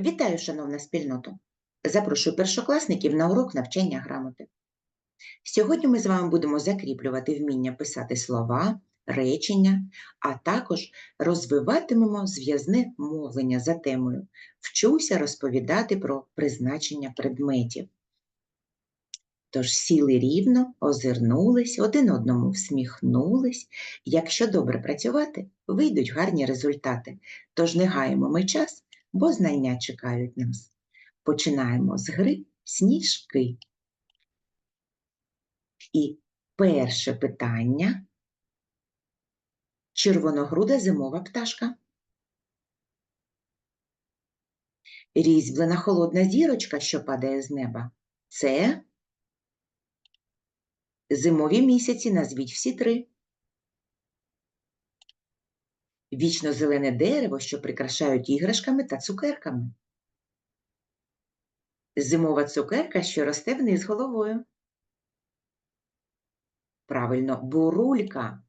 Вітаю, шановна спільноту! Запрошую першокласників на урок навчання грамоти. Сьогодні ми з вами будемо закріплювати вміння писати слова, речення, а також розвиватимемо зв'язне мовлення за темою Вчуся розповідати про призначення предметів. Тож сіли рівно, озирнулись, один одному всміхнулись. Якщо добре працювати, вийдуть гарні результати. Тож не гаємо ми час, бо знання чекають нас. Починаємо з гри сніжки. І перше питання. Червоногруда зимова пташка. Різьблена холодна зірочка, що падає з неба. Це зимові місяці, назвіть всі три. Вічно зелене дерево, що прикрашають іграшками та цукерками. Зимова цукерка, що росте вниз головою. Правильно, бурулька.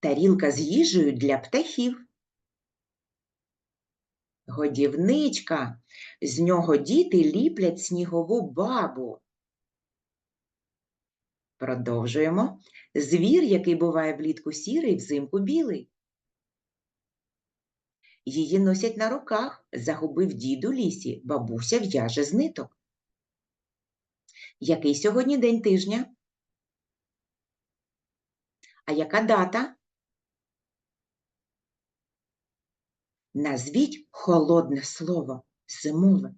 Тарілка з їжею для птахів. Годівничка. З нього діти ліплять снігову бабу. Продовжуємо. Звір, який буває влітку сірий, взимку білий. Її носять на руках, загубив дід у лісі, бабуся в'яже з ниток. Який сьогодні день тижня? А яка дата? Назвіть холодне слово зимове.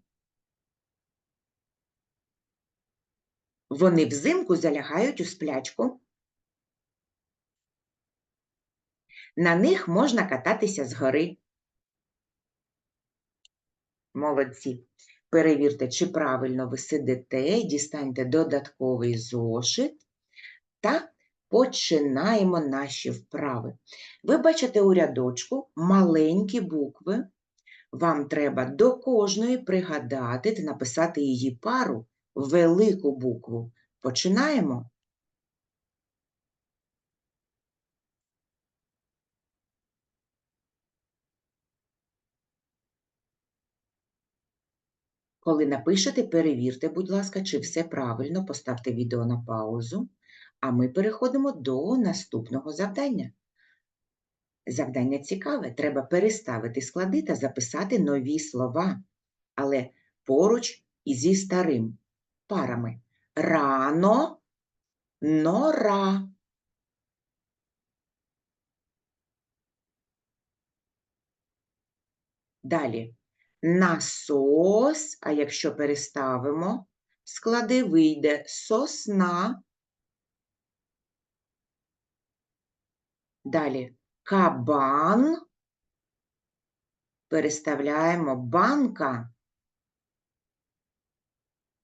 Вони взимку залягають у сплячку. На них можна кататися з гори. Молодці. Перевірте, чи правильно ви сидите, дістаньте додатковий зошит та починаємо наші вправи. Ви бачите у рядочку маленькі букви. Вам треба до кожної пригадати та написати її пару велику букву. Починаємо. Коли напишете, перевірте, будь ласка, чи все правильно, поставте відео на паузу, а ми переходимо до наступного завдання. Завдання цікаве, треба переставити склади та записати нові слова, але поруч зі старим парами. Рано, нора. Далі насос, а якщо переставимо склади, вийде сосна. Далі кабан. Переставляємо банка.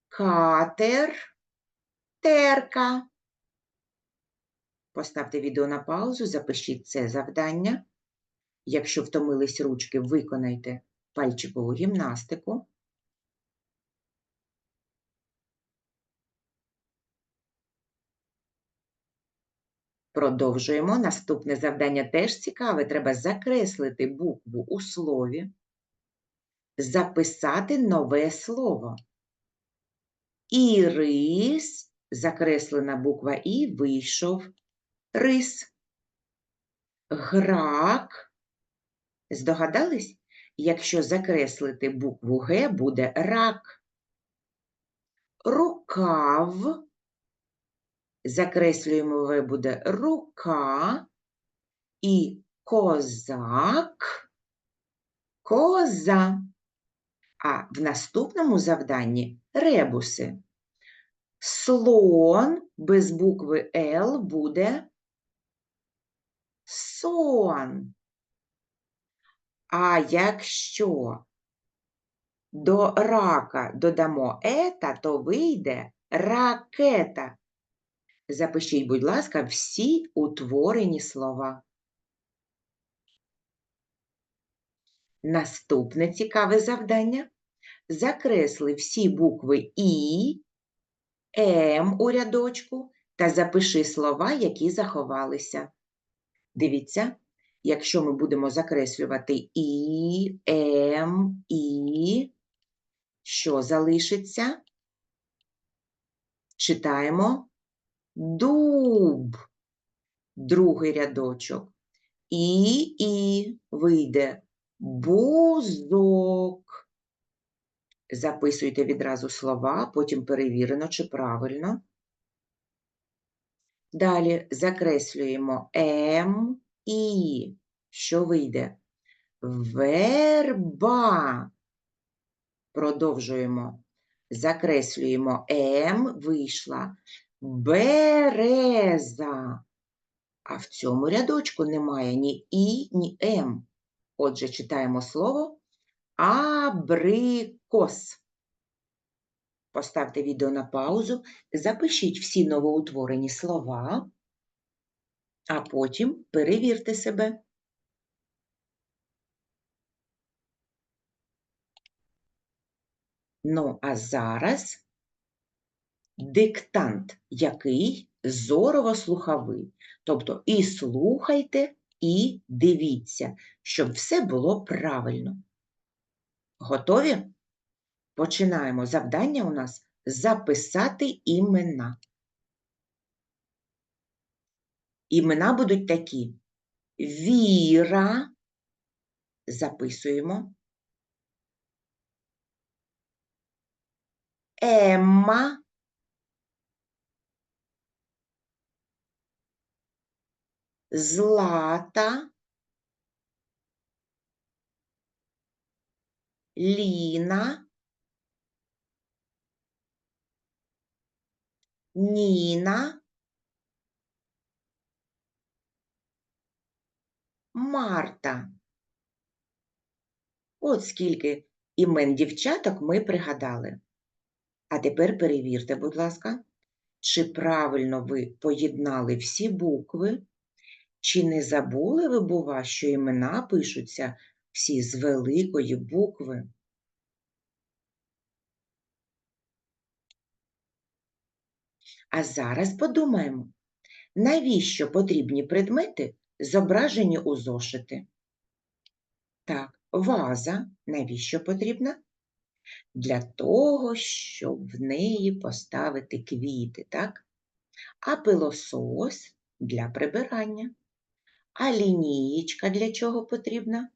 Катер, терка. Поставте відео на паузу, запишіть це завдання. Якщо втомились ручки, виконайте пальчикову гімнастику. Продовжуємо. Наступне завдання теж цікаве. Треба закреслити букву у слові, записати нове слово. Ірис, закреслена буква І, вийшов рис. Грак. Здогадались? Якщо закреслити букву Г, буде рак. Рукав. Закреслюємо В буде рука. І козак. Коза. А в наступному завданні ребуси. Слон без букви Л буде сон. А якщо до рака додамо ета, то вийде ракета. Запишіть, будь ласка, всі утворені слова. Наступне цікаве завдання. Закресли всі букви І, М у рядочку та запиши слова, які заховалися. Дивіться, якщо ми будемо закреслювати І, М, І, що залишиться? Читаємо дуб. Другий рядочок. І, і вийде бузок. Записуйте відразу слова, потім перевірено, чи правильно. Далі закреслюємо М і. Що вийде? Верба. Продовжуємо. Закреслюємо М, вийшла береза. А в цьому рядочку немає ні І, ні М. Отже, читаємо слово абрикос. Поставте відео на паузу, запишіть всі новоутворені слова, а потім перевірте себе. Ну, а зараз диктант, який зорово-слуховий. Тобто і слухайте, і дивіться, щоб все було правильно. Готові? Починаємо. Завдання у нас записати імена. Імена будуть такі: Віра. Записуємо. Емма. Злата. Ліна. Ніна. Марта. От скільки імен дівчаток ми пригадали. А тепер перевірте, будь ласка, чи правильно ви поєднали всі букви, чи не забули ви, бува, що імена пишуться всі з великої букви. А зараз подумаємо, навіщо потрібні предмети, зображені у зошити? Так, ваза навіщо потрібна? Для того, щоб в неї поставити квіти, так? А пилосос для прибирання. А лінієчка для чого потрібна?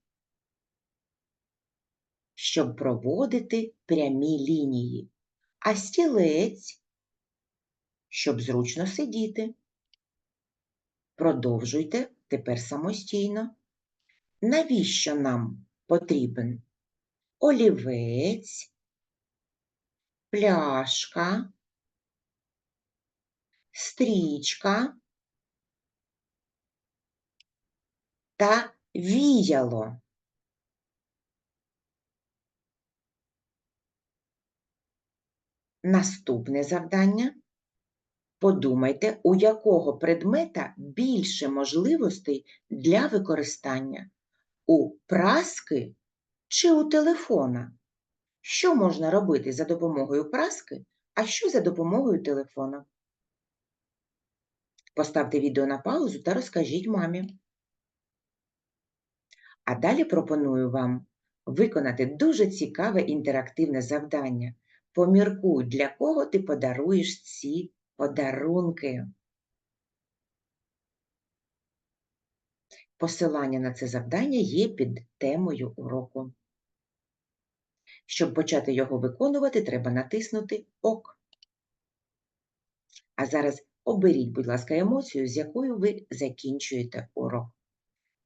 Щоб проводити прямі лінії. А стілець, щоб зручно сидіти. Продовжуйте тепер самостійно. Навіщо нам потрібен олівець, пляшка, стрічка та віяло? Наступне завдання. Подумайте, у якого предмета більше можливостей для використання у праски чи у телефона? Що можна робити за допомогою праски, а що за допомогою телефона? Поставте відео на паузу та розкажіть мамі. А далі пропоную вам виконати дуже цікаве інтерактивне завдання. Поміркуй, для кого ти подаруєш ці подарунки. Посилання на це завдання є під темою уроку. Щоб почати його виконувати, треба натиснути ОК. А зараз оберіть, будь ласка, емоцію, з якою ви закінчуєте урок.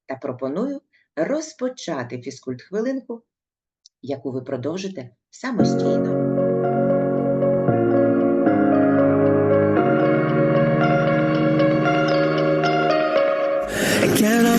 Та пропоную розпочати фізкульт-хвилинку, яку ви продовжите самостійно. tell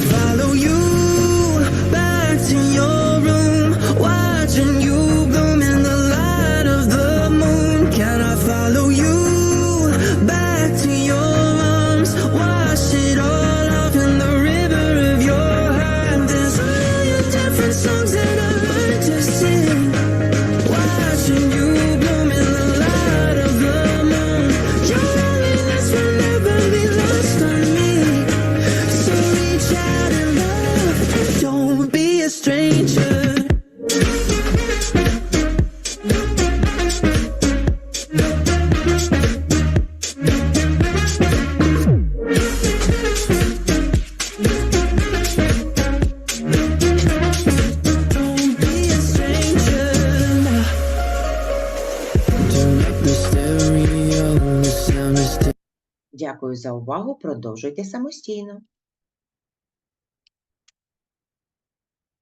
за увагу. Продовжуйте самостійно.